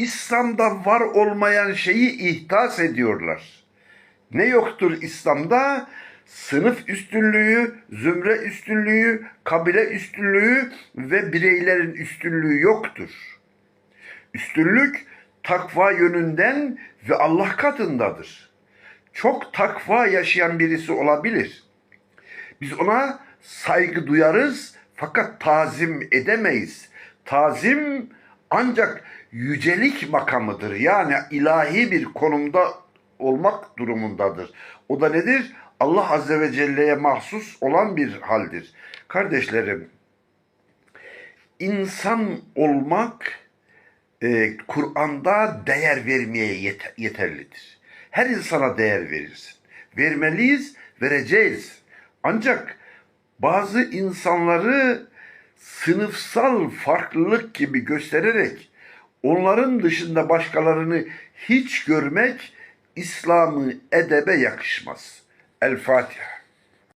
İslam'da var olmayan şeyi ihdas ediyorlar. Ne yoktur İslam'da? Sınıf üstünlüğü, zümre üstünlüğü, kabile üstünlüğü ve bireylerin üstünlüğü yoktur. Üstünlük takva yönünden ve Allah katındadır. Çok takva yaşayan birisi olabilir. Biz ona saygı duyarız fakat tazim edemeyiz. Tazim ancak yücelik makamıdır. Yani ilahi bir konumda olmak durumundadır. O da nedir? Allah Azze ve Celle'ye mahsus olan bir haldir. Kardeşlerim, insan olmak e, Kur'an'da değer vermeye yet- yeterlidir. Her insana değer verirsin. Vermeliyiz, vereceğiz. Ancak bazı insanları sınıfsal farklılık gibi göstererek onların dışında başkalarını hiç görmek İslam'ı edebe yakışmaz. El Fatiha.